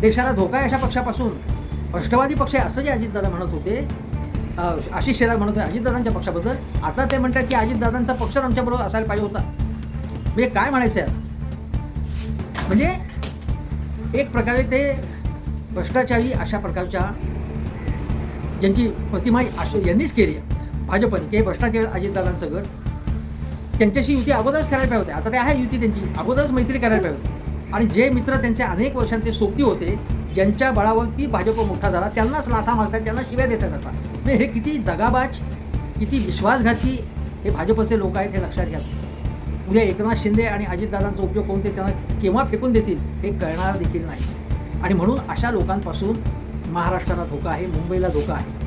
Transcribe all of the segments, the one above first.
देशाला धोका आहे अशा पक्षापासून. राष्ट्रवादी पक्ष आहे असं जे अजितदादा म्हणत होते आशिष शेलार म्हणत होते अजितदादांच्या पक्षाबद्दल आता ते म्हणतात की अजितदादांचा पक्षच आमच्याबरोबर असायला पाहिजे होता. म्हणजे काय म्हणायचं आहे म्हणजे एक प्रकारे ते भ्रष्टाचारी अशा प्रकारच्या ज्यांची प्रतिमा आश यांनीच केली भाजपने की हे भ्रष्टाचार अजितदादांचं गट. त्यांच्याशी युती अगोदरच करायला पाहिजे होते आता ते आहे युती त्यांची. अगोदरच मैत्री करायला पाहिजे होती आणि जे मित्र त्यांचे अनेक वर्षांचे सोबती होते ज्यांच्या बळावरती भाजप मोठा झाला त्यांनाच लाथा मारतात त्यांना शिव्या देतात आता. म्हणजे हे किती दगाबाज किती विश्वासघाती हे भाजपचे लोक आहेत हे लक्षात घ्या. उद्या एकनाथ शिंदे आणि अजितदादांचा उपयोग कोणते त्यांना केव्हा फेकून देतील हे कळणार देखील नाही. आणि म्हणून अशा लोकांपासून महाराष्ट्राला धोका आहे मुंबईला धोका आहे.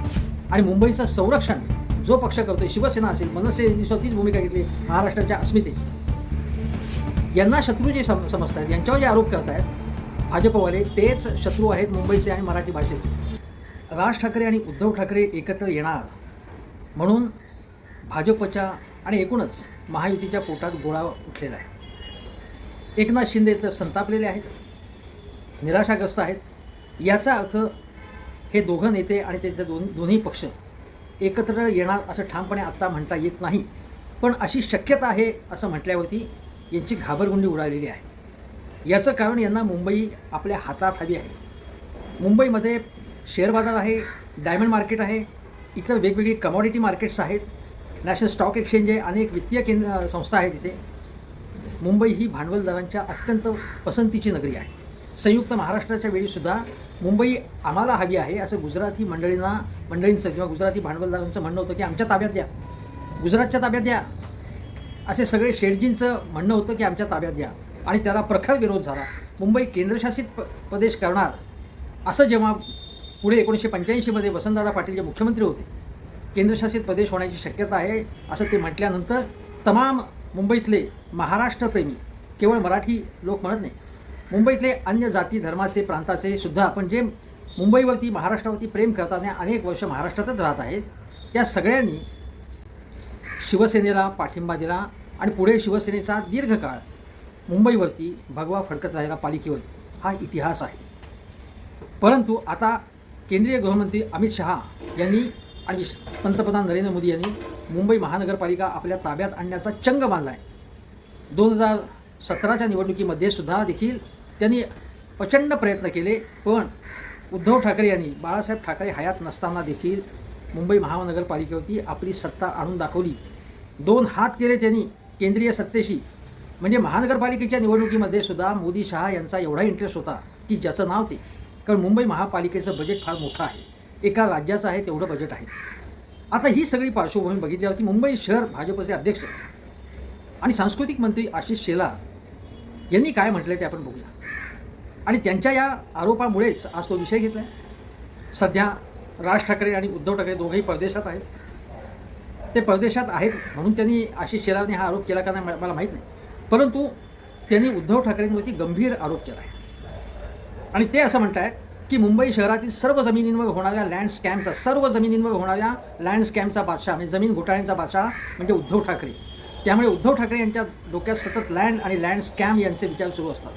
आणि मुंबईचं संरक्षण जो पक्ष करतोय शिवसेना असेल मनसे यांनी स्वतःच भूमिका घेतली महाराष्ट्राच्या अस्मितेची. यांना शत्रू जे सम समजतात यांच्यावर जे आरोप करत आहेत भाजपवाले तेच शत्रू आहेत मुंबईचे आणि मराठी भाषेचे. राज ठाकरे आणि उद्धव ठाकरे एकत्र येणार. म्हणून भाजपच्या आणि एकूणच महायुतीच्या पोटात गोळा उठलेला आहे. एकनाथ शिंदे तर संतापलेले आहेत. निराशाग्रस्त आहेत. याचा अर्थ हे दोघं नेते आणि त्यांचे दोन दोन्ही पक्ष एकत्र येणार असं ठामपणे आत्ता म्हणता येत नाही. पण अशी शक्यता आहे असं म्हटल्यावरती यांची घाबरगुंडी उडालेली आहे. याचं कारण यांना मुंबई आपल्या हातात हवी आहे. मुंबईमध्ये शेअर बाजार आहे डायमंड मार्केट आहे इतर वेगवेगळी कमॉडिटी मार्केट्स आहेत नॅशनल स्टॉक एक्सचेंज आहे अनेक वित्तीय केंद्र संस्था आहेत तिथे. मुंबई ही भांडवलदारांच्या अत्यंत पसंतीची नगरी आहे. संयुक्त महाराष्ट्राच्या वेळीसुद्धा मुंबई आम्हाला हवी आहे असं गुजराती मंडळींना मंडळींचं किंवा गुजराती भांडवलदारांचं म्हणणं होतं की आमच्या ताब्यात द्या. गुजरातच्या ताब्यात द्या. असे सगळे शेठजींचं म्हणणं होतं की आमच्या ताब्यात घ्या. आणि त्याला प्रखर विरोध झाला. मुंबई केंद्रशासित प प्रदेश करणार. असं जेव्हा पुढे एकोणीसशे पंच्याऐंशीमध्ये वसंतदादा पाटील जे मुख्यमंत्री होते केंद्रशासित प्रदेश होण्याची शक्यता आहे असं ते म्हटल्यानंतर तमाम मुंबईतले महाराष्ट्रप्रेमी केवळ मराठी लोक म्हणत नाही मुंबईतले अन्य जाती धर्माचे प्रांताचे सुद्धा आपण जे मुंबईवरती महाराष्ट्रावरती प्रेम करतात अनेक वर्ष महाराष्ट्रातच राहत आहेत त्या सगळ्यांनी शिवसेनेला पाठिंबा दिला आणि पुढे शिवसेनेचा दीर्घकाळ मुंबईवरती भगवा फडकत राहिला पालिकेवर हा इतिहास आहे. परंतु आता केंद्रीय गृहमंत्री अमित शहा यांनी आणि पंतप्रधान नरेंद्र मोदी यांनी मुंबई महानगरपालिका आपल्या ताब्यात आणण्याचा चंग बांधला आहे दोन हजार सतराच्या निवडणुकीमध्ये सुद्धा देखील त्यांनी प्रचंड प्रयत्न केले पण उद्धव ठाकरे यांनी बाळासाहेब ठाकरे हयात नसताना देखील मुंबई महानगरपालिकेवरती आपली सत्ता आणून दाखवली. दोन हात केले त्यांनी केंद्रीय सत्तेशी. म्हणजे महानगरपालिकेच्या निवडणुकीमध्ये सुद्धा मोदी शहा यांचा एवढा इंटरेस्ट होता की ज्याचं नाव ते. कारण मुंबई महापालिकेचं बजेट फार मोठं आहे. एका राज्याचं आहे तेवढं बजेट आहे. आता ही सगळी पार्श्वभूमी बघितल्यावरती मुंबई शहर भाजपचे अध्यक्ष आणि सांस्कृतिक मंत्री आशिष शेलार यांनी काय म्हटलं ते आपण बघूया. आणि त्यांच्या या आरोपामुळेच आज तो विषय घेतला आहे सध्या राज ठाकरे आणि उद्धव ठाकरे दोघेही परदेशात आहेत. ते परदेशात आहेत म्हणून त्यांनी आशिष शेलारने हा आरोप केला का नाही मला माहीत नाही. परंतु त्यांनी उद्धव ठाकरेंवरती गंभीर आरोप केला आहे. आणि ते असं म्हणत आहेत की मुंबई शहरातील सर्व जमिनींवर होणाऱ्या लँड स्कॅमचा सर्व जमिनींवर होणाऱ्या लँड स्कॅमचा बादशाह म्हणजे जमीन घोटाळ्यांचा बादशाह म्हणजे उद्धव ठाकरे. त्यामुळे उद्धव ठाकरे यांच्या डोक्यात सतत लँड आणि लँड स्कॅम यांचे विचार सुरू असतात.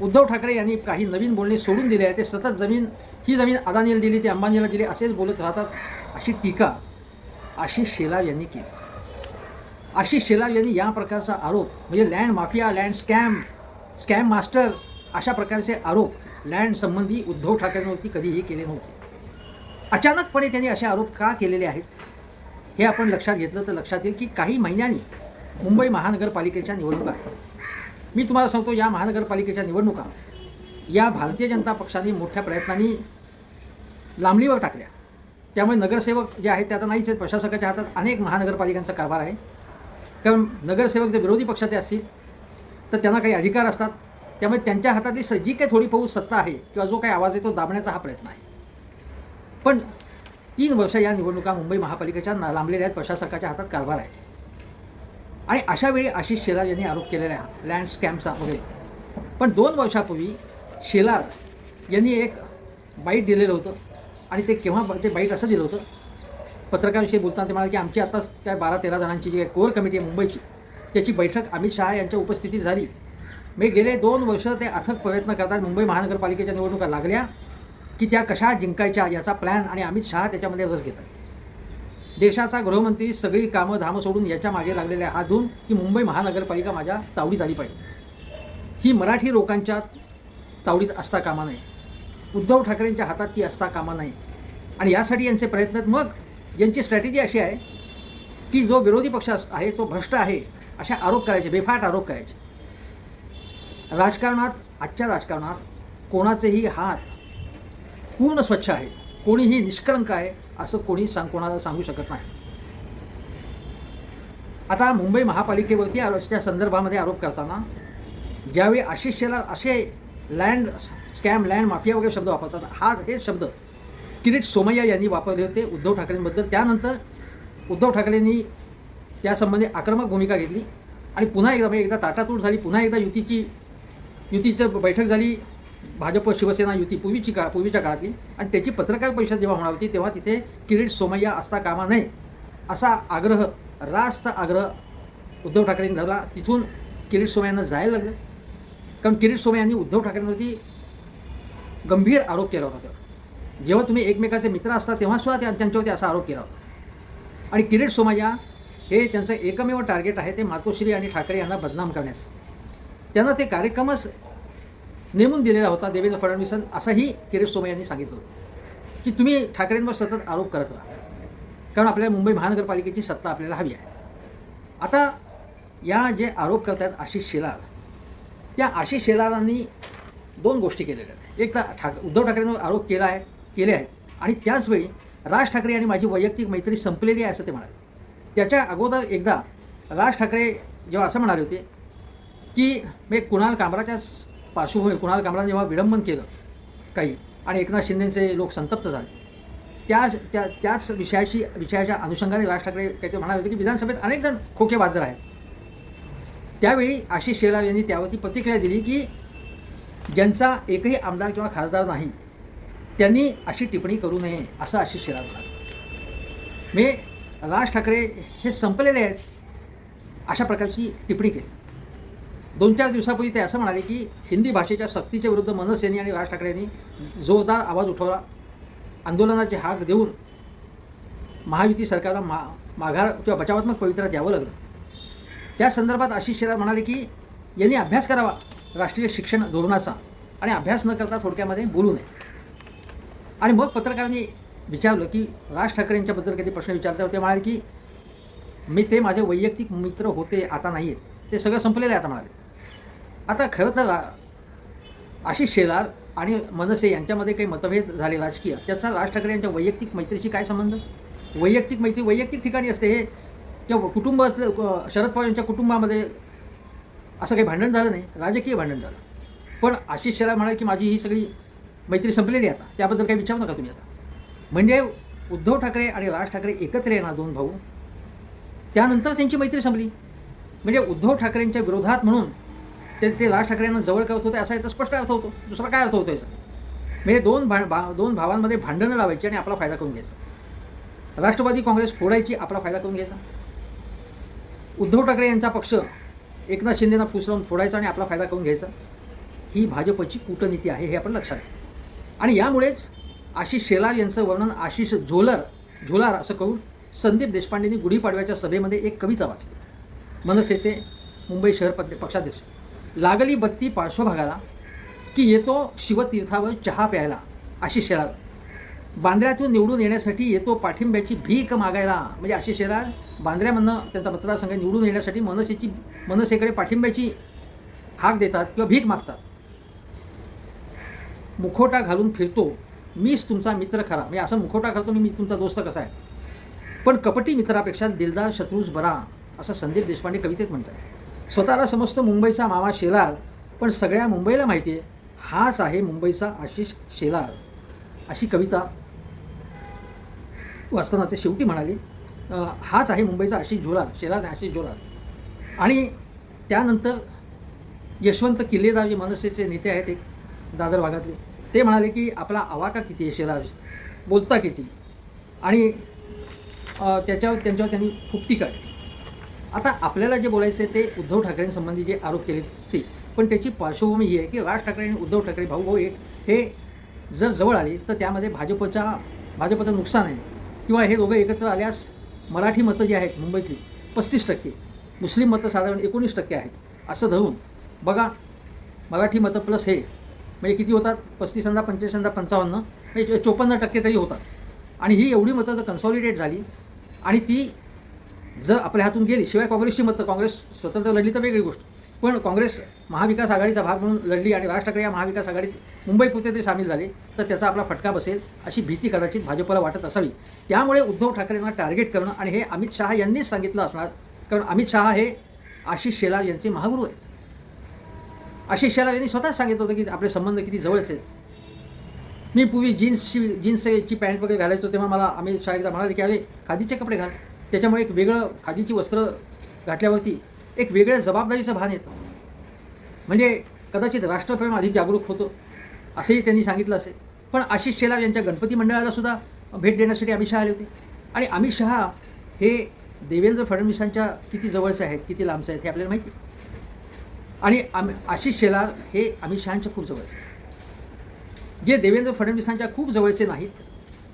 उद्धव ठाकरे यांनी काही नवीन बोलणे सोडून दिले आहे ते सतत जमीन ही जमीन अदानीला दिली ती अंबानीला दिली असेच बोलत राहतात अशी टीका आशिष शेलार यांनी केली. आशिष शेलार यांनी या प्रकारचा आरोप म्हणजे land mafia land scam scam master अशा प्रकारचे आरोप लँड संबंधी उद्धव ठाकरेंवरती कधीही केले नव्हते. अचानकपणे त्यांनी असे आरोप का केलेले आहेत हे आपण लक्षात घेतलं तर लक्षात येईल की काही महिन्यांनी मुंबई महानगरपालिकेच्या निवडणुका आहेत. मी तुम्हाला सांगतो या महानगरपालिकेच्या निवडणुका या भारतीय जनता पक्षाने मोठ्या प्रयत्नांनी लांबणीवर टाकल्या. त्यामुळे नगरसेवक जे आहेत ते आता नाहीच आहेत. प्रशासकाच्या हातात अनेक महानगरपालिकांचा कारभार आहे. कारण नगरसेवक जर विरोधी पक्षाचे असतील तर त्यांना काही अधिकार असतात. त्यामुळे त्यांच्या हातातली स- जी काही थोडी पाऊस सत्ता आहे किंवा जो काही आवाज आहे तो दाबण्याचा हा प्रयत्न आहे. पण तीन वर्ष या निवडणुका मुंबई महापालिकेच्या ना- लांबलेल्या आहेत. प्रशासकाच्या हातात कारभार आहे. आणि अशा वेळी आशिष शेलार यांनी आरोप केलेला लँड स्कॅमचा वगैरे पण दोन वर्षापूर्वी शेलार यांनी एक बाईट दिलेलं होतं. आणि ते केव्हा ते बाईट असं दिलं होतं. पत्रकारांविषयी बोलताना ते म्हणाले की आमची आत्ताच काय बारा तेरा जणांची जी काय कोर कमिटी आहे मुंबईची त्याची बैठक अमित शहा यांच्या उपस्थितीत झाली. मी गेले दोन वर्ष ते अथक प्रयत्न करतात मुंबई महानगरपालिकेच्या निवडणुका लागल्या की त्या कशा जिंकायच्या याचा प्लॅन आणि अमित शहा त्याच्यामध्ये रस घेतात. देशाचा गृहमंत्री सगळी कामं धामं सोडून याच्या मागे लागलेल्या हात धुवून की मुंबई महानगरपालिका माझ्या तावडीत आली पाहिजे. ही मराठी लोकांच्या तावडीत असता कामा नये. उद्धव ठाकरेंच्या हातात ती असता कामा नाही. आणि यासाठी यांचे प्रयत्न मग यांची स्ट्रॅटेजी अशी आहे की जो विरोधी पक्ष आहे तो भ्रष्ट आहे अशा आरोप करायचे बेफाट आरोप करायचे. राजकारणात आजच्या राजकारणात कोणाचेही हात पूर्ण स्वच्छ आहेत. कोणीही निष्कलंक आहे असं कोणी सांग कोणाला सांगू शकत नाही. आता मुंबई महापालिकेवरती आरोच्या संदर्भामध्ये आरोप करताना ज्यावेळी आशिष शेलार असे लँड स्कॅम लँड माफिया वगैरे शब्द वापरतात. हा हे शब्द. किरीट सोमय्या यांनी वापरले होते उद्धव ठाकरेंबद्दल. त्यानंतर उद्धव ठाकरेंनी त्यासंबंधी आक्रमक भूमिका घेतली. आणि पुन्हा एकदा म्हणजे एकदा ताटातूट झाली. पुन्हा एकदा युतीची युतीचं बैठक झाली. भाजप शिवसेना युती पूर्वीची काळ पूर्वीच्या काळातली. आणि त्याची पत्रकार परिषद जेव्हा होणार होती तेव्हा तिथे किरीट सोमय्या असता कामा नये असा आग्रह रास्त आग्रह उद्धव ठाकरेंनी धरला. तिथून किरीट सोमय्यांना जायला लागलं. कारण किरीट सोमय्या यांनी उद्धव ठाकरेंवरती गंभीर आरोप केला होता तेव्हा. जेव्हा तुम्ही एकमेकाचे मित्र असता तेव्हा सुद्धा त्या त्यांच्यावरती असा आरोप केला होता. आणि किरीट सोमय्या हे त्यांचं एकमेव टार्गेट आहे ते मातोश्री आणि ठाकरे यांना बदनाम करण्याचं त्यांना ते कार्यक्रमच नेमून दिलेला होता देवेंद्र फडणवीस असंही किरीट सोमय्या यांनी सांगितलं होतं. की तुम्ही ठाकरेंवर सतत आरोप करत राहा. कारण आपल्याला मुंबई महानगरपालिकेची सत्ता आपल्याला हवी आहे. आता या जे आरोप करतात आशिष शेलार त्या आशिष शेलारांनी दोन गोष्टी केलेल्या आहेत. एक तर ठाक उद्धव ठाकरेंवर आरोप केला आहे केले आहेत. आणि त्याचवेळी राज ठाकरे आणि माझी वैयक्तिक मैत्री संपलेली आहे असं ते म्हणाले. त्याच्या अगोदर एकदा राज ठाकरे जेव्हा असं म्हणाले होते की मी कुणाल कामराच्या पार्श्वभूमी कुणाल कामराने जेव्हा विडंबन केलं काही आणि एकनाथ शिंदेचे लोक संतप्त झाले त्या त्या त्याच विषयाशी विषयाच्या अनुषंगाने राज ठाकरे काहीतरी म्हणाले होते की विधानसभेत अनेक जण खोके बाजार आहेत. त्यावेळी आशिष शेलार यांनी त्यावरती प्रतिक्रिया दिली की ज्यांचा एकही आमदार किंवा खासदार नाही त्यांनी अशी टिप्पणी करू नये असं आशिष शेलार म्हणाले. मी राज ठाकरे हे संपलेले आहेत अशा प्रकारची टिप्पणी केली. दोन चार दिवसापूर्वी ते असं म्हणाले की हिंदी भाषेच्या सक्तीच्या विरुद्ध मनस यांनी आणि राज ठाकरे यांनी जोरदार आवाज उठवला. आंदोलनाची हाक देऊन महायुती सरकारला मा माघार किंवा बचावात्मक पवित्र्यात यावं लागलं. त्या संदर्भात आशिष शेरा म्हणाले की यांनी अभ्यास करावा राष्ट्रीय शिक्षण धोरणाचा. आणि अभ्यास न करता थोडक्यामध्ये बोलू नये. आणि मग पत्रकारांनी विचारलं की राज ठाकरे यांच्याबद्दल कधी प्रश्न विचारता ते म्हणाले की मी ते माझे वैयक्तिक मित्र होते आता नाही आहेत ते सगळं संपलेलं आहे आता म्हणाले. आता खरं तर आशिष शेलार आणि मनसे यांच्यामध्ये काही मतभेद झाले राजकीय. त्याचा राज ठाकरे यांच्या वैयक्तिक मैत्रीशी काय संबंध? वैयक्तिक मैत्री वैयक्तिक ठिकाणी असते हे किंवा कुटुंब असले शरद पवार यांच्या कुटुंबामध्ये असं काही भांडण झालं नाही राजकीय भांडण झालं. पण आशिष शेलार म्हणाले की माझी ही सगळी मैत्री संपलेली आहे आता. त्याबद्दल काही विचारू नका तुम्ही आता. म्हणजे उद्धव ठाकरे आणि राज ठाकरे एकत्र येणार दोन भाऊ. त्यानंतर त्यांची मैत्री संपली. म्हणजे उद्धव ठाकरेंच्या विरोधात म्हणून ते ते राज ठाकरेंना जवळ करत होते असा याचा स्पष्ट अर्थ होतो. दुसरा काय अर्थ होतो याचा? म्हणजे दोन भा भा दोन भावांमध्ये भांडणं लावायची आणि आपला फायदा करून घ्यायचा. राष्ट्रवादी काँग्रेस फोडायची आपला फायदा करून घ्यायचा. उद्धव ठाकरे यांचा पक्ष एकनाथ शिंदेना फूस लावून फोडायचा आणि आपला फायदा करून घ्यायचा. ही भाजपची कूटनीती आहे हे आपण लक्षात घ्या आणि यामुळेच आशिष शेलार यांचं वर्णन आशिष झोलर झोलार असं करून संदीप देशपांडेंनी गुढीपाडव्याच्या सभेमध्ये एक कविता वाचली. मनसेचे मुंबई शहर पद पक्षाध्यक्ष. लागली बत्ती पार्श्वभागाला की येतो शिवतीर्थावर चहा प्यायला आशिष शेलार. बांद्र्यातून निवडून येण्यासाठी येतो पाठिंब्याची भीक मागायला म्हणजे आशिष शेलार बांद्र्यामधनं त्यांचा मतदारसंघ निवडून येण्यासाठी मनसेची मनसेकडे पाठिंब्याची हाक देतात किंवा भीक मागतात. मुखोटा घालून फिरतो मीच तुमचा मित्र खरा. म्हणजे असं मुखोटा करतो मी तुमचा दोस्त कसा आहे? पण कपटी मित्रापेक्षा दिलदार शत्रूच बरा असं संदीप देशपांडे कवितेत म्हणतात. स्वतःला समजतो मुंबईचा मामा शेलार पण सगळ्या मुंबईला माहिती आहे हाच आहे मुंबईचा आशिष शेलार. अशी कविता वाचताना ते शेवटी म्हणाले हाच आहे मुंबईचा आशिष झोलार शेलार नाही आशिष आणि त्यानंतर यशवंत किल्लेदार जे मनसेचे नेते आहेत एक दादर भागातले ते म्हणाले की आपला आवाका किती आहे शेलार? बोलता किती? आणि त्याच्यावर त्यांच्यावर त्यांनी फुकटी काढली आता आपल्याला जे बोलायचं आहे ते उद्धव ठाकरेंसंबंधी जे आरोप केले ते पण त्याची पार्श्वभूमी ही आहे की राज ठाकरे आणि उद्धव ठाकरे भाऊ भाऊ एक हे जर जवळ आले तर त्यामध्ये भाजपचा भाजपचं नुकसान आहे. किंवा हे दोघं एकत्र आल्यास मराठी मतं जी आहेत मुंबईतली पस्तीस टक्के. मुस्लिम मतं साधारण एकोणीस टक्के आहेत. असं धरून बघा मराठी मतं प्लस हे म्हणजे किती होतात? पस्तीस अंदा पंचवीस अंदा पंचावन्न म्हणजे चोपन्न टक्के तरी होतात. आणि ही एवढी मतं जर कन्सॉलिडेट झाली आणि ती जर आपल्या हातून गेली शिवाय काँग्रेसची मतं काँग्रेस स्वतंत्र लढली तर वेगळी गोष्ट. पण काँग्रेस महाविकास आघाडीचा भाग म्हणून लढली आणि राज ठाकरे या महाविकास आघाडीत मुंबई पुरते ते सामील झाले तर त्याचा आपला फटका बसेल अशी भीती कदाचित भाजपला वाटत असावी. त्यामुळे उद्धव ठाकरेंना टार्गेट करणं आणि हे अमित शहा यांनीच सांगितलं असणार कारण अमित शहा हे आशिष शेलार यांचे महागुरू आहेत. आशिष शेलार यांनी स्वतःच सांगितलं होतं की आपले संबंध किती जवळचे आहेत. मी पूर्वी जीन्सची जीन्सची पॅन्ट वगैरे घालायचो तेव्हा मला अमित शहा एकदा म्हणाले की अरे खादीचे कपडे घाल. त्याच्यामुळे एक वेगळं खादीची वस्त्र घातल्यावरती एक वेगळ्या जबाबदारीचं भान येतं. म्हणजे कदाचित राष्ट्रप्रेम अधिक जागरूक होतं असंही त्यांनी सांगितलं असेल. पण आशिष शेलार यांच्या गणपती मंडळाला सुद्धा भेट देण्यासाठी अमित शहा आले होते. आणि अमित शहा हे देवेंद्र फडणवीसांच्या किती जवळचे आहेत किती लांबचे आहेत हे आपल्याला माहिती आणि आम आशिष शेलार हे अमित शहांच्या खूप जवळचे आहेत. जे देवेंद्र फडणवीसांच्या खूप जवळचे नाहीत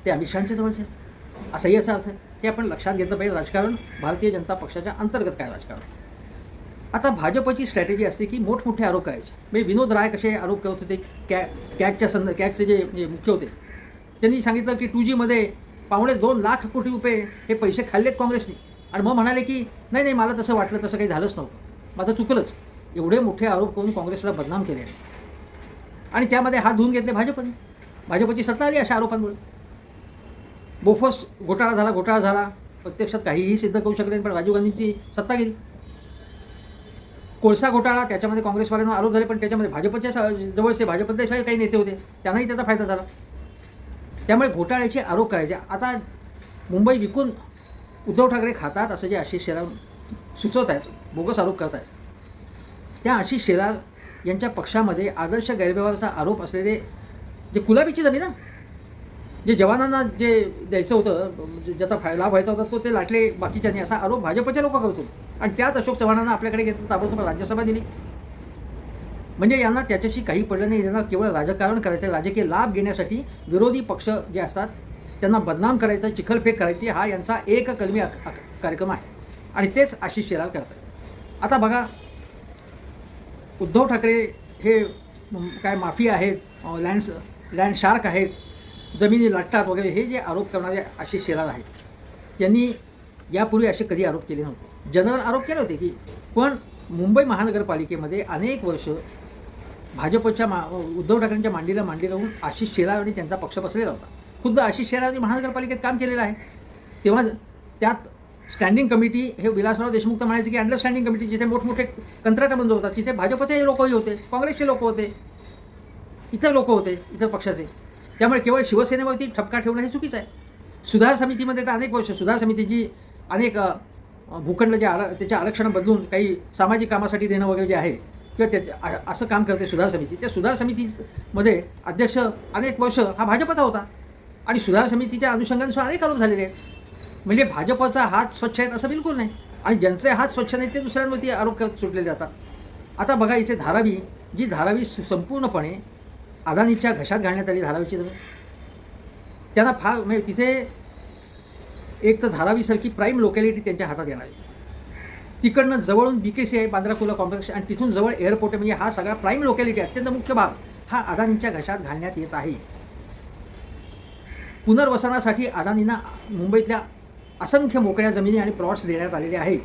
ते अमित शहांच्या जवळचे आहेत. असंही असा अर्थ आहे हे आपण लक्षात घेतलं पाहिजे. राजकारण भारतीय जनता पक्षाच्या अंतर्गत काय राजकारण? आता भाजपची स्ट्रॅटेजी असते की मोठमोठे आरोप करायचे. म्हणजे विनोद राय कसे आरोप करत होते कॅ कॅगच्या संद कॅगचे जे म्हणजे मुख्य होते त्यांनी सांगितलं की टू जीमध्ये पावणे दोन लाख कोटी रुपये हे पैसे खाल्लेत काँग्रेसने. आणि मग म्हणाले की नाही नाही मला तसं वाटलं तसं काही झालंच नव्हतं. माझं चुकलंच. एवढे मोठे आरोप करून काँग्रेसला बदनाम केले आणि त्यामध्ये हात धुवून घेतले भाजपने. भाजपची सत्ता आली अशा आरोपांमुळे. बोफोस घोटाळा झाला घोटाळा झाला. प्रत्यक्षात काहीही सिद्ध करू शकले नाही पण राजीव गांधींची सत्ता गेली. कोळसा घोटाळा त्याच्यामध्ये काँग्रेसवाल्यांना आरोप झाले पण त्याच्यामध्ये भाजपच्या जवळचे भाजपचे काही नेते होते त्यांनाही त्याचा फायदा झाला. त्यामुळे घोटाळ्याचे आरोप करायचे. आता मुंबई विकून उद्धव ठाकरे खातात असं जे आशिष शेलार सुचवत आहेत बोगस आरोप करत आहेत. त्या आशिष शेलार यांच्या पक्षामध्ये आदर्श गैरव्यवहाराचा आरोप असलेले जे गुलाबीची जमीन ना जे जवानांना जे द्यायचं होतं म्हणजे ज्याचा फाय लाभ व्हायचा होता तो ते लाटले. बाकीच्यांनी असा आरोप भाजपचे लोक करतो. आणि त्याच अशोक चव्हाणांना आपल्याकडे घेतलं ताबडतोब राज्यसभा दिली. म्हणजे यांना त्याच्याशी काही पडलं नाही. यांना केवळ राजकारण करायचं आहे, राजकीय लाभ घेण्यासाठी विरोधी पक्ष जे असतात त्यांना बदनाम करायचं चिखलफेक करायची हा यांचा एक कलमी कार्यक्रम आहे. आणि तेच आशिष शेलार करतात आता बघा उद्धव ठाकरे हे काय माफी आहेत लँड लँड शार्क आहेत. जमिनी लाटतात वगैरे हे जे आरोप करणारे आशिष शेलार आहेत त्यांनी यापूर्वी असे कधी आरोप केले नव्हते. जनरल आरोप केले होते की पण मुंबई महानगरपालिकेमध्ये अनेक वर्ष भाजपच्या मा उद्धव ठाकरेंच्या मांडीला मांडी लावून आशिष शेलार आणि त्यांचा पक्ष बसलेला होता. खुद्द आशिष शेलारने महानगरपालिकेत काम केलेलं आहे. तेव्हा त्यात स्टँडिंग कमिटी हे विलासराव देशमुख तर म्हणायचे की अंडरस्टँडिंग कमिटी जिथे मोठमोठे कंत्राटं बंद होतात तिथे भाजपचे लोकही होते काँग्रेसचे लोक होते इतर लोक होते इतर पक्षाचे. त्यामुळे केवळ शिवसेनेवरती ठपका ठेवणं हे चुकीचं आहे. सुधार समितीमध्ये तर अनेक वर्ष सुधार समितीची अनेक भूखंड जे आर त्याचे आरक्षण बदलून काही सामाजिक कामासाठी देणं वगैरे जे आहे किंवा त्याच्या असं काम करते सुधार समिती. त्या सुधार समितीमध्ये अध्यक्ष अनेक वर्ष हा भाजपचा होता. आणि सुधार समितीच्या अनुषंगाने सुद्धा अनेक आरोप झालेले आहेत. म्हणजे भाजपचा हात स्वच्छ आहेत असं बिलकुल नाही. आणि ज्यांचे हात स्वच्छ नाही ते दुसऱ्यांवरती आरोप करत सुटलेले जातात. आता बघा इथे धारावी जी धारावी सु- संपूर्णपणे अदानीच्या घशात घालण्यात आली धारावीची जमीन. त्यांना फार म्हणजे तिथे एक तर धारावीसारखी प्राईम लोकॅलिटी त्यांच्या हातात येणार आहे. तिकडनं जवळून बी के सी आहे बांद्राकुला कॉम्प्लेक्स आणि तिथून जवळ एअरपोर्ट आहे म्हणजे हा सगळा प्राईम लोकॅलिटी अत्यंत मुख्य भाग हा अदानींच्या घशात घालण्यात येत आहे. पुनर्वसनासाठी अदानींना मुंबईतल्या असंख्य मोकळ्या जमिनी आणि प्लॉट्स देण्यात आलेले आहेत.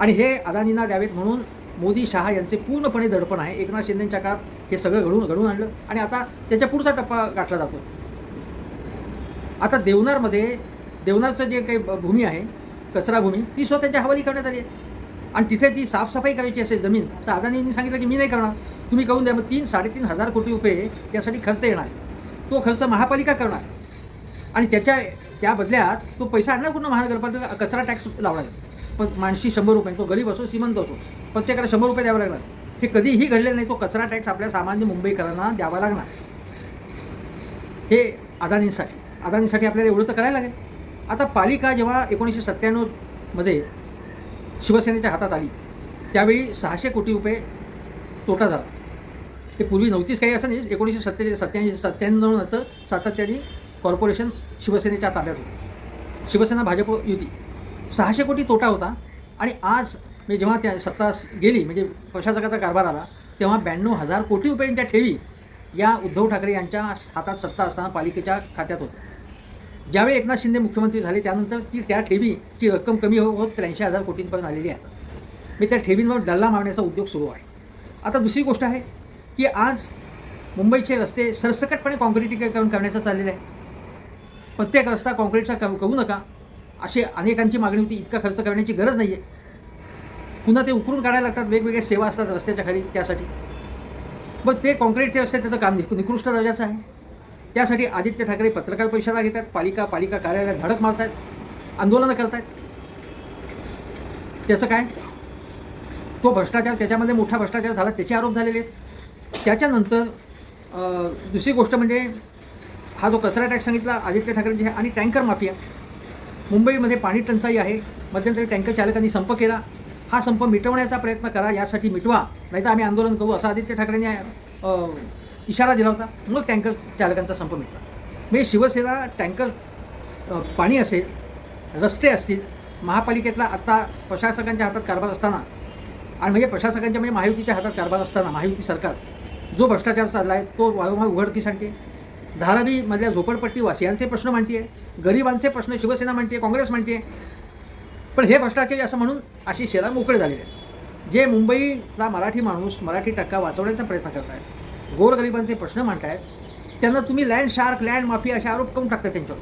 आणि हे अदानींना द्यावेत म्हणून मोदी शहा यांचे पूर्णपणे दडपण आहे. एकनाथ शिंदेच्या काळात हे सगळं घडून घडून आणलं. आणि आता त्याच्या पुढचा टप्पा गाठला जातो. आता देवनारमध्ये देवनारचं जे काही भूमी आहे कचरा भूमी ती स्वतःच्या हवाली करण्यात आली आहे. आणि तिथे जी साफसफाई करायची असेल जमीन तर अदानींनी सांगितलं की मी नाही करणार. तुम्ही करून द्या मग तीन साडेतीन हजार कोटी रुपये त्यासाठी खर्च येणार तो खर्च महापालिका करणार आणि त्याच्या त्या बदल्यात तो पैसा आणणार कुठं महानगरपालिका कचरा टॅक्स लावणार पण माणशी शंभर रुपये तो गरीब असो श्रीमंत असो प्रत्येकाला शंभर रुपये द्यावे लागणार. हे कधीही घडलेलं नाही तो कचरा टॅक्स आपल्या सामान्य मुंबईकरांना द्यावा लागणार. हे अदानींसाठी. अदानीसाठी आपल्याला एवढं तर करायला लागेल. आता पालिका जेव्हा एकोणीसशे सत्त्याण्णवमध्ये शिवसेनेच्या हातात आली त्यावेळी सहाशे कोटी रुपये तोटा झाला. ते पूर्वी नव्हतीच काही असं नाही एकोणीसशे सत्ते सत्याऐंशी सत्त्याण्णव नंतर सातत्याने कॉर्पोरेशन शिवसेनेच्या ताब्यात होतं. शिवसेना भाजप युती. सहाशे कोटी तोटा होता. आणि आज म्हणजे जेव्हा त्या सत्ता गेली म्हणजे प्रशासकाचा कारभार आला तेव्हा ब्याण्णव हजार कोटी रुपयांच्या ठेवी या उद्धव ठाकरे यांच्या हातात सत्ता असताना पालिकेच्या खात्यात होत्या. ज्यावेळी एकनाथ शिंदे मुख्यमंत्री झाले त्यानंतर ती त्या ठेवीची रक्कम कमी हो- होत त्र्याऐंशी हजार कोटींपर्यंत आलेली आहे. मी त्या ठेवींवर डल्ला मारण्याचा उद्योग सुरू आहे. आता दुसरी गोष्ट आहे की आज मुंबईचे रस्ते सरसकटपणे कॉन्क्रिटीकरण करण्याचं चाललेलं आहे. प्रत्येक रस्ता कॉन्क्रीटचा करू नका. अशी अनेकांची मागणी होती इतका खर्च करण्याची गरज नाही आहे पुन्हा ते उकरून काढायला लागतात वेगवेगळ्या सेवा असतात रस्त्याच्या खाली त्यासाठी. मग ते कॉन्क्रीटचे रस्ते त्याचं काम निकृष्ट दर्जाचं आहे. त्यासाठी आदित्य ठाकरे पत्रकार परिषदा घेतात पालिका पालिका कार्यालयात धडक मारत आहेत आंदोलनं करत आहेत त्याचं काय? तो भ्रष्टाचार त्याच्यामध्ये मोठा भ्रष्टाचार झाला त्याचे आरोप झालेले आहेत. त्याच्यानंतर दुसरी गोष्ट म्हणजे हा जो कचरा टॅक्स सांगितला आदित्य ठाकरेंची आहे आणि टँकर माफिया. मुंबईमध्ये पाणी टंचाई आहे. मध्यंतरी टँकर चालकांनी संप केला. हा संप मिटवण्याचा प्रयत्न करा यासाठी मिटवा. नाहीतर आम्ही आंदोलन करू असं आदित्य ठाकरेंनी इशारा दिला होता. मग टँकर चालकांचा संप मिटला. म्हणजे शिवसेना टँकर पाणी असेल रस्ते असतील महापालिकेतला आत्ता प्रशासकांच्या हातात कारभार असताना आणि म्हणजे प्रशासकांच्या म्हणजे महायुतीच्या हातात कारभार असताना महायुती सरकार जो भ्रष्टाचार चालला आहे तो वारंवार उघडकीस आणते. धारावीमधल्या झोपडपट्टी वासियांचे प्रश्न मांडते गरिबांचे प्रश्न शिवसेना मांडते काँग्रेस मांडते पण हे भ्रष्टाचारी असं म्हणून अशी शेरा मोकळे झालेले आहेत. जे मुंबईतला मराठी माणूस मराठी टक्का वाचवण्याचा प्रयत्न करत आहेत गोरगरिबांचे प्रश्न मांडतायत त्यांना तुम्ही लँड शार्क लँड माफी असे आरोप करून टाकताय त्यांच्यावर?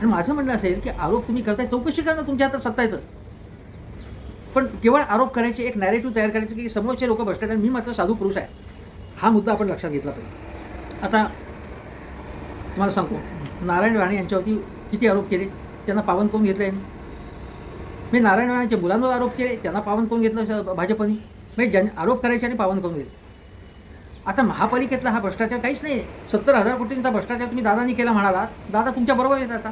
आणि माझं म्हणणं असेल की आरोप तुम्ही करताय चौकशी करा ना तुमच्या हातात सत्ता येतं. पण केवळ आरोप करायचे एक नॅरेटिव्ह तयार करायचे की समोरचे लोक भ्रष्टाचार मी मात्र साधू पुरुष आहे. हा मुद्दा आपण लक्षात घेतला पाहिजे. आता तुम्हाला सांगतो नारायण राणे यांच्यावरती किती आरोप केले त्यांना पावन कोण घेतलं आहे मी नारायण राणेच्या मुलांवर आरोप केले त्यांना पावन कोण घेतलं श- भाजपनी? म्हणजे ज्यांनी आरोप करायचे आणि पावन करून घेतले? आता महापालिकेतला हा भ्रष्टाचार काहीच नाही सत्तर हजार कोटींचा भ्रष्टाचार तुम्ही दादानी केला म्हणाला दादा तुमच्या बरोबर येत आता.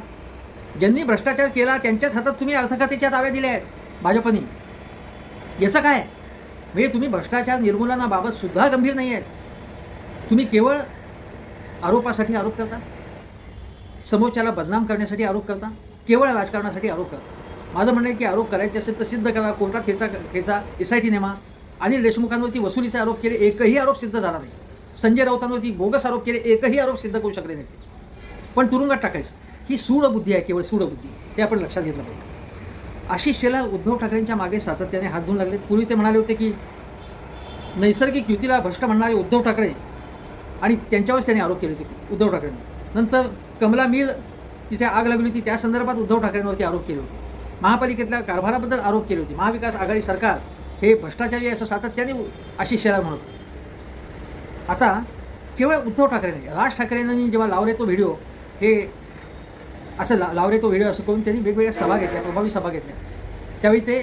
ज्यांनी भ्रष्टाचार केला त्यांच्याच हातात तुम्ही अर्थखात्याच्या ताब्या दिल्या आहेत भाजपनी. याचं काय? म्हणजे तुम्ही भ्रष्टाचार निर्मूलनाबाबत सुद्धा गंभीर नाही आहेत तुम्ही केवळ आरोपासाठी आरोप करता? समोरच्याला बदनाम करण्यासाठी आरोप करता? केवळ राजकारणासाठी आरोप करता? माझं म्हणणं आहे की आरोप करायचे असेल तर सिद्ध करा कोर्टात खेचा खेचा एस आय टी नेमा. अनिल देशमुखांवरती वसुलीचे आरोप केले एकही आरोप सिद्ध झाला नाही. संजय राऊतांवरती बोगस आरोप केले एकही आरोप सिद्ध करू शकले नाही. पण तुरुंगात टाकायचं. ही सूड बुद्धी आहे केवळ सूडबुद्धी ते आपण लक्षात घेतलं पाहिजे. आशिष शेला उद्धव ठाकरेंच्या मागे सातत्याने हात धुवून लागले पूर्वी ते म्हणाले होते की नैसर्गिक युतीला भ्रष्ट म्हणणारे उद्धव ठाकरे आणि त्यांच्यावरच त्यांनी आरोप केले होते उद्धव ठाकरेंनी. नंतर कमला मिल तिथे आग लागली होती. त्या संदर्भात उद्धव ठाकरेंवरती आरोप केले होते. महापालिकेतल्या कारभाराबद्दल आरोप केले होते. महाविकास आघाडी सरकार हे भ्रष्टाचारी असं सातत्याने आशिष शेरा म्हणत होते. आता केवळ उद्धव ठाकरेंनी राज ठाकरेंनी जेव्हा लावले तो व्हिडिओ हे असं ला लावले तो व्हिडिओ असं करून त्यांनी वेगवेगळ्या सभा घेतल्या प्रभावी सभा घेतल्या. त्यावेळी ते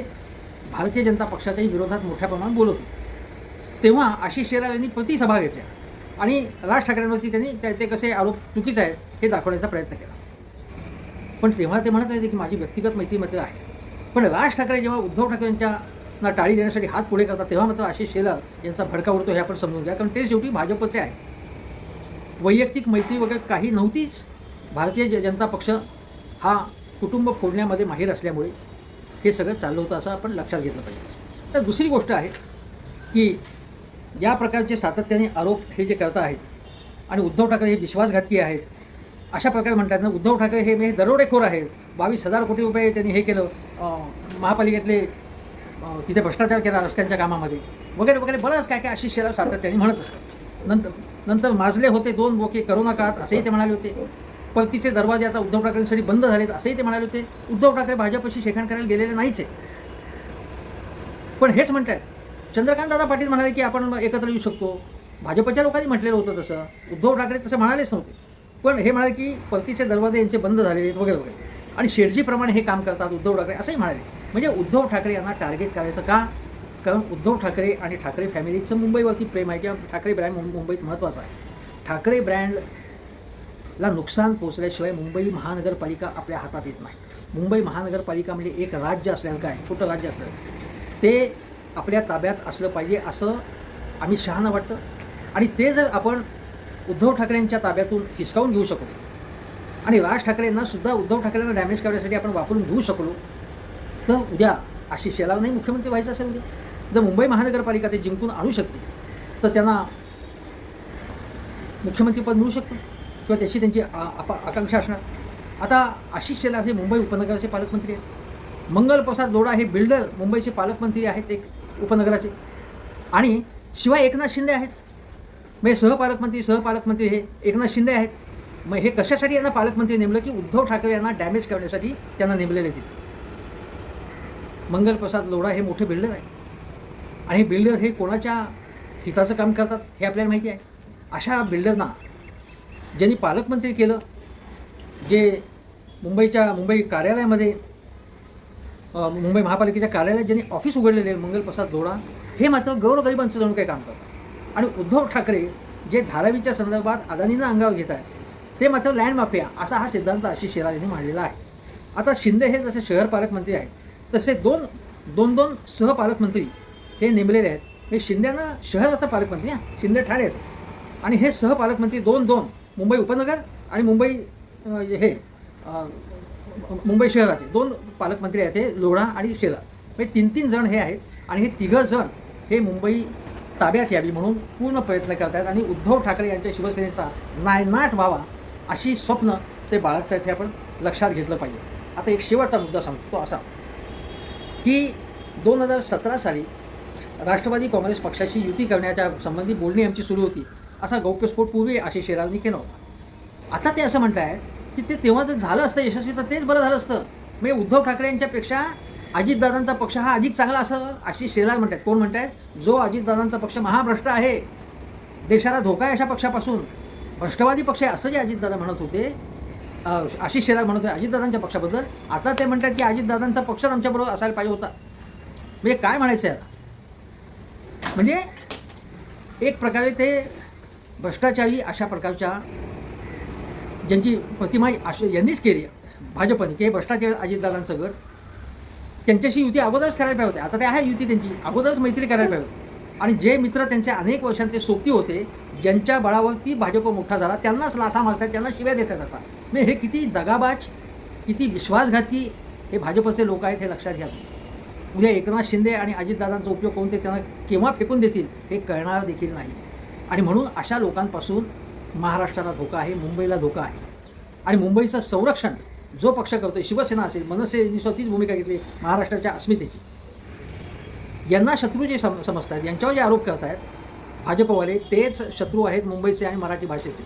भारतीय जनता पक्षाच्याही विरोधात मोठ्या प्रमाणात बोलत होते. तेव्हा आशिष शेरा यांनी प्रतिसभा घेतल्या. आणि राज ठाकरेंवरती त्यांनी त्या- ते कसे आरोप चुकीचे आहेत हे दाखवण्याचा प्रयत्न केला. पण तेव्हा ते म्हणत होते की माझी व्यक्तिगत मैत्री मात्र आहे. पण राज ठाकरे जेव्हा उद्धव ठाकरेंच्या ना टाळी देण्यासाठी हात पुढे करतात तेव्हा मात्र आशिष शेलार यांचा भडका उडतो हे आपण समजून घ्या. कारण ते शेवटी भाजपचे आहे. वैयक्तिक मैत्री वगैरे काही नव्हतीच. भारतीय जनता पक्ष हा कुटुंब फोडण्यामध्ये माहीर असल्यामुळे हे सगळं चाललं होतं असं आपण लक्षात घेतलं पाहिजे. तर दुसरी गोष्ट आहे की या प्रकारचे सातत्याने आरोप हे जे करत आहेत आणि उद्धव ठाकरे हे विश्वासघातकी आहेत अशा प्रकारे म्हणतात ना उद्धव ठाकरे हे म्हणजे दरोडेखोर आहेत. बावीस हजार कोटी रुपये त्यांनी हे केलं. महापालिकेतले तिथे भ्रष्टाचार केला रस्त्यांच्या कामामध्ये. वगैरे वगैरे बरंच काय काय अशी शेलार सातत्याने म्हणत असतात. नंतर नंतर माजले होते दोन बोके करोना काळात असेही ते म्हणाले होते. परतीचे दरवाजे आता उद्धव ठाकरेंसाठी बंद झालेत असंही ते म्हणाले होते. उद्धव ठाकरे भाजपशी शेखण करायला गेलेले नाहीच आहे पण हेच म्हणतात चंद्रकांत दादा पाटील म्हणाले की आपण एकत्र येऊ शकतो. भाजपच्या लोकांनी म्हटलेलं होतं तसं. उद्धव ठाकरे तसं म्हणालेच नव्हते. पण हे म्हणाले की परतीचे दरवाजे यांचे बंद झालेले आहेत वगैरे वगैरे. आणि शेडजीप्रमाणे हे काम करतात उद्धव ठाकरे असंही म्हणाले. म्हणजे उद्धव ठाकरे यांना टार्गेट करायचं का? कारण उद्धव ठाकरे आणि ठाकरे फॅमिलीचं मुंबईवरती प्रेम आहे किंवा ठाकरे ब्रँड मुंबईत महत्त्वाचा आहे. ठाकरे ब्रँडला नुकसान पोचल्याशिवाय मुंबई महानगरपालिका आपल्या हातात येत नाही. मुंबई महानगरपालिका म्हणजे एक राज्य असल्यानं काय? छोटं राज्य असलं ते आपल्या ताब्यात असलं पाहिजे असं आम्ही शहाणं वाटतं. आणि ते जर आपण उद्धव ठाकरेंच्या ताब्यातून हिसकावून घेऊ शकलो आणि राज ठाकरेंना सुद्धा उद्धव ठाकरेंना डॅमेज करण्यासाठी आपण वापरून घेऊ शकलो तर उद्या आशिष शेलाव नाही मुख्यमंत्री व्हायचं असेल उद्या जर मुंबई महानगरपालिका ते जिंकून आणू शकते तर त्यांना मुख्यमंत्रीपद मिळू शकतं किंवा त्याची त्यांची आ- आपा आकांक्षा असणार. आता आशिष शेलार हे मुंबई उपनगराचे पालकमंत्री आहेत. मंगल प्रसाद लोढा हे बिल्डर मुंबईचे पालकमंत्री आहेत एक. उपनगराचे. आणि शिवाय एकनाथ शिंदे आहेत. म्हणजे सहपालकमंत्री सहपालकमंत्री हे एकनाथ शिंदे आहेत. मग हे कशासाठी यांना पालकमंत्री नेमलं की उद्धव ठाकरे यांना डॅमेज करण्यासाठी त्यांना नेमलेले तिथे. मंगल प्रसाद लोढा हे मोठे बिल्डर आहेत. आणि हे बिल्डर हे कोणाच्या हिताचं काम करतात हे आपल्याला माहिती आहे. अशा बिल्डरना ज्यांनी पालकमंत्री केलं जे मुंबईच्या मुंबई कार्यालयामध्ये मुंबई महापालिकेच्या कार्यालयात ज्यांनी ऑफिस उघडलेले आहे मंगलप्रसाद धोडा हे मात्र गौरगरिबांचं जणू काही काम करतात. आणि उद्धव ठाकरे जे धारावीच्या संदर्भात अदानींना अंगावर घेत आहेत ते मात्र लँड माफिया असा हा सिद्धांत आशिष शेलार यांनी मांडलेला आहे. आता शिंदे हे जसे शहर पालकमंत्री आहेत तसे दोन दोन दोन सहपालकमंत्री हे नेमलेले आहेत. हे शिंदेनं शहर आता पालकमंत्री हां शिंदे ठाणेच आणि हे सहपालकमंत्री दोन दोन मुंबई उपनगर आणि मुंबई हे मुंबई शहराचे दोन पालकमंत्री आहेत हे लोढा आणि शेलार म्हणजे तीन तीन जण हे आहेत आणि हे तिघं जण हे मुंबई ताब्यात यावी म्हणून पूर्ण प्रयत्न करत आहेत. आणि उद्धव ठाकरे यांच्या शिवसेनेचा नायनाट व्हावा अशी स्वप्न ते बाळगत आहेत हे आपण लक्षात घेतलं पाहिजे. आता एक शेवटचा मुद्दा सांगतो तो असा की दोन हजार सतरा साली राष्ट्रवादी काँग्रेस पक्षाशी युती करण्याच्या संबंधी बोलणी आमची सुरू होती असा गौप्यस्फोट पूर्वी आशिष शेलारनी केला होता. आता ते असं म्हणत आहे की ते तेव्हा जर झालं असतं यशस्वी तर तेच बरं झालं असतं. म्हणजे उद्धव ठाकरे यांच्यापेक्षा अजितदादांचा पक्ष हा अधिक चांगला असं आशिष शेलार म्हणतात. कोण म्हणतात जो अजितदादांचा पक्ष महाभ्रष्ट आहे देशाला धोका आहे अशा पक्षापासून. भ्रष्टवादी पक्ष आहे असं जे अजितदादा म्हणत होते आशिष शेलार म्हणत होते अजितदादांच्या पक्षाबद्दल. आता ते म्हणतात की अजितदादांचा पक्षच आमच्याबरोबर असायला पाहिजे होता. म्हणजे काय म्हणायचं आहे म्हणजे एक प्रकारे ते भ्रष्टाचारी अशा प्रकारच्या ज्यांची प्रतिमा अश यांनीच केली भाजपने की हे भ्रष्टाचार अजितदादांचं गट त्यांच्याशी युती अगोदरच करायला पाहिजे होते. आता ते आहे युती त्यांची. अगोदरच मैत्री करायला पाहिजे होती. आणि जे मित्र त्यांचे अनेक वर्षांचे सोबती होते ज्यांच्या बळावरती भाजप मोठा झाला त्यांनाच लाथा मारतात त्यांना शिव्या देतात आता. म्हणजे हे किती दगाबाज किती विश्वासघाती हे भाजपचे लोक आहेत हे लक्षात घ्या. उद्या एकनाथ शिंदे आणि अजितदादांचा उपयोग करून ते त्यांना केव्हा फेकून देतील हे कळणार देखील नाही. आणि म्हणून अशा लोकांपासून महाराष्ट्राला धोका आहे मुंबईला धोका आहे. आणि मुंबईचं संरक्षण जो पक्ष करतोय शिवसेना असेल मनसे यांनी स्वतःच भूमिका घेतली महाराष्ट्राच्या अस्मितेची. यांना शत्रू जे सम समजतात यांच्यावर जे आरोप करतायत भाजपवाले तेच शत्रू आहेत मुंबईचे आणि मराठी भाषेचे.